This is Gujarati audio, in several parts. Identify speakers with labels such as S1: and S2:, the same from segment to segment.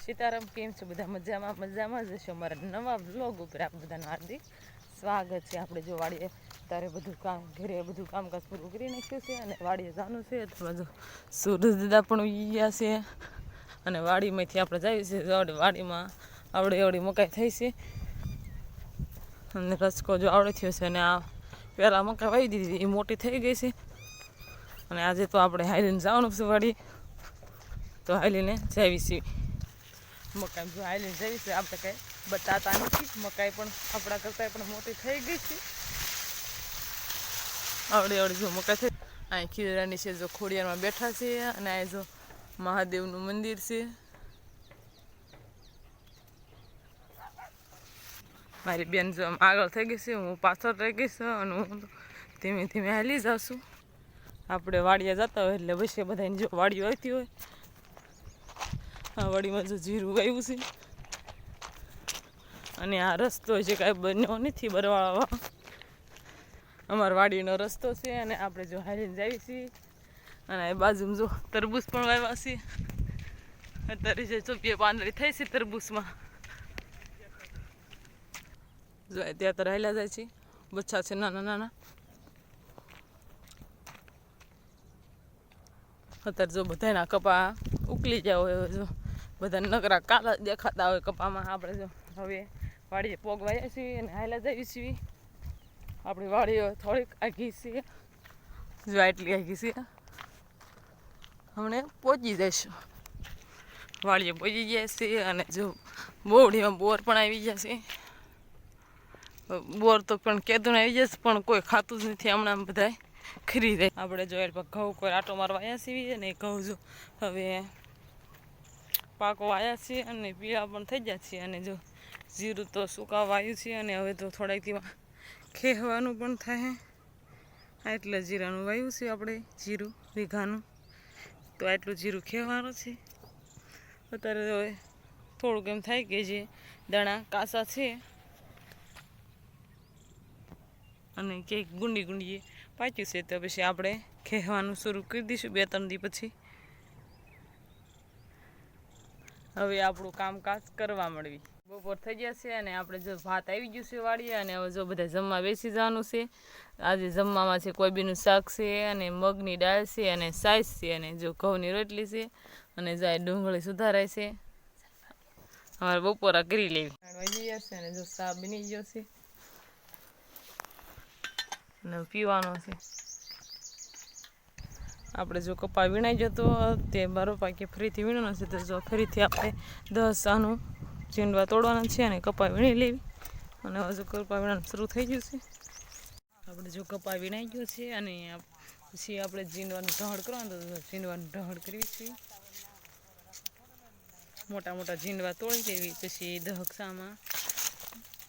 S1: સીતારામ, કેમ છો? બધા મજામાં? મજામાં જ હશો? અમારા નવા વ્લોગ ઉપર આપ બધાનું હાર્દિક સ્વાગત છે. આપણે જો વાડીએ તારે બધું કામ, ઘરે બધું કામકાજ પૂરું કરી નાખ્યું છે અને વાડીએ જવાનું છે. તો બધું સૂરજ દાદા પણ ગયા છે અને વાડીમાંથી આપણે જઈએ છીએ. વાડીમાં આવડે એવડી મકાઈ થઈ છે. અને રસકો જો આવડે થયો છે અને આ પહેલાં મકાઈ વાવી દીધી એ મોટી થઈ ગઈ છે. અને આજે તો આપણે હાઈલીને જવાનું છે વાડી તો હાલીને જાવી છીએ મકાઈ જો જાવી છે આપણે કંઈ બતાતા નથી. મકાઈ પણ આપણા કરતાં પણ મોટી થઈ ગઈ છે. આવડી આવડી જો મકાઈ થઈ. અહીં ખીરાની છે જો ખોડિયારમાં બેઠા છે અને આ જો મહાદેવનું મંદિર છે. મારી બેન જો આગળ થઈ ગઈ છે, હું પાછળ રહી ગઈ છું અને હું ધીમે ધીમે હાલી જાઉં છું. આપણે વાડીએ જતા હોય એટલે પછી બધાની જો વાડીઓ આવતી હોય આ વાડીમાં જો જીરું વાવ્યું છે. અને આ રસ્તો છે કાંઈ બન્યો નથી બરવાળા અમારા વાડીનો રસ્તો છે અને આપણે જો હારીને જઈએ છીએ. અને એ બાજુમાં જો તરબૂચ પણ વાવ્યા છે. અત્યારે જે ચોપીએ પાંદડી થઈ છે તરબૂચમાં. જો ત્યાં તો રહેલા જાય છે. બચ્ચા છે નાના નાના. અત્યારે જો બધાના કપા ઉકલી ગયા હોય જો. બધા નકરા કાલા દેખાતા હોય કપામાં આપણે જો હવે વાડીએ પોગ વાયા છીએ અને હાલા જઈએ છીએ. આપણી વાડીઓ થોડીક આઘી છે. જો એટલી આઘી છે. હમણે પહોંચી જઈશું. વાડીએ પહોંચી ગયા છે અને જો બોવડીમાં બોર પણ આવી ગયા છે. બોર તો પણ કેદું આવી જશે, પણ કોઈ ખાતું જ નથી હમણાં બધાય ખરીદે આપણે જો ઘઉં કોઈ આટો મારવા આવ્યા સીવી અને ઘઉં જો હવે પાકો વાયા છીએ અને પીળા પણ થઈ ગયા છે અને જો જીરું તો સુકાવા આવ્યું છે અને હવે તો થોડાક દીવા ખેવાનું પણ થાય. એટલે જીરાનું વાયું છે આપણે, જીરું, વીઘાનું. તો આટલું જીરું ખેવાનું છે. અત્યારે હવે થોડુંક એમ થાય કે જે દાણા કાસા છે અને ક્યાંક ગુંડી ગુંડીએ પાક્યું છે. તો પછી આપણે ખેવાનું શરૂ કરી દઈશું બે ત્રણ દી પછી. હવે આપણું કામકાજ કરવા મળવી બપોર થઈ ગયા છે અને આપણે જો ભાત આવી ગયું છે વાળીએ અને હવે જો બધા જમવા બેસી જવાનું છે. આજે જમવામાં છે કોબીનું શાક છે અને મગની દાળ છે અને સાઈઝ છે અને જો ઘઉંની રોટલી છે અને જાય ડુંગળી સુધારાય છે. અમારે બપોરા કરી લેવી. વાગી ગયા છે અને જો સા બની ગયો છે. અને પીવાનો છે. આપણે જો કપા વીણાઈ જતો તે બારો પાકે ફરીથી વીણવાનો છે, તો જો ફરીથી આપણે દસ આનું ચીંડવા તોડવાના છે અને કપા વીણી લેવી. અને હજુ કપા વીણવાનું શરૂ થઈ ગયું છે. આપણે જો કપા વીણાઈ ગયો છે અને પછી આપણે ચીંડવાનું ઢહળ કરવાનું, તો ચીંડવાનું ઢહળ કરવી છે. મોટા મોટા ઝીંડવા તોડી દેવી, પછી દહકસામાં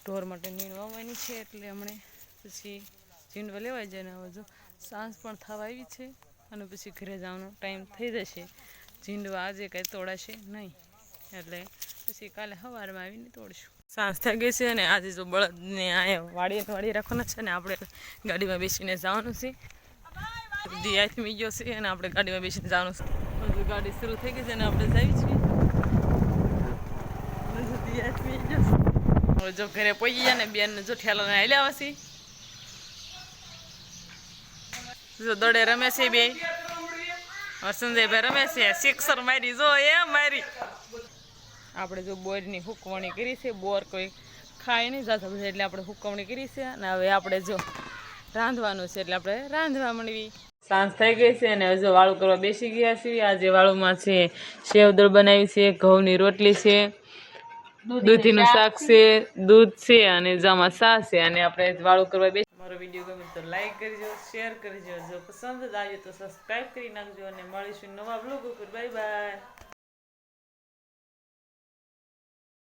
S1: ઢોર માટે નીણ વાવવાની છે, એટલે હમણે પછી ઝીંડવા લેવાઈ જાય ને હવે જો સાંજ પણ થવા આવી છે. અને પછી ઘરે જવાનો ટાઈમ થઈ જશે. ઝીંડવા આજે કાંઈ તોડાશે નહીં. એટલે પછી કાલે સવારમાં આવીને તોડશું. સાંજ થઈ ગઈ છે અને આજે જો બળદને અહીંયા વાડીએ વાડીએ રાખવાના છે ને આપણે ગાડીમાં બેસીને જવાનું છે. દી આથમી ગયો છે અને આપણે ગાડીમાં બેસીને જવાનું છે. હજુ ગાડી શરૂ થઈ ગઈ છે અને આપણે જઈએ છીએ. હજુ દી આથમી ગયો છે. જો ઘરે પહોંચી જાય ને બેન જો ઠેલાને હાલ્યા આવશે જો દડે રમે બે. સંજયભાઈ રમે સિક્સર મારી, જો એ મારી. આપણે જો બોરની હુકવણી કરી છે, બોર કોઈ ખાય નહીં જાતા એટલે આપણે હુકવણી કરી છે. અને હવે આપણે જો રાંધવાનું છે, એટલે આપણે રાંધવા મળવી સાંજ થઈ ગઈ છે અને હજુ વાળું કરવા બેસી ગયા છીએ. આજે વાળુમાં છે સેવદળ બનાવી છે, ઘઉંની રોટલી છે, દૂધીનું શાક છે, દૂધ છે અને જામાં સા છે. અને આપણે વાળું કરવા બેસી મારો વીડિયો ગમે તો લાઈક કરજો શેર કરજો. જો પસંદ આવ્યો તો સબસ્ક્રાઈબ કરી નાખજો અને મળીશું નવા બ્લોગ ઉપર. Bye bye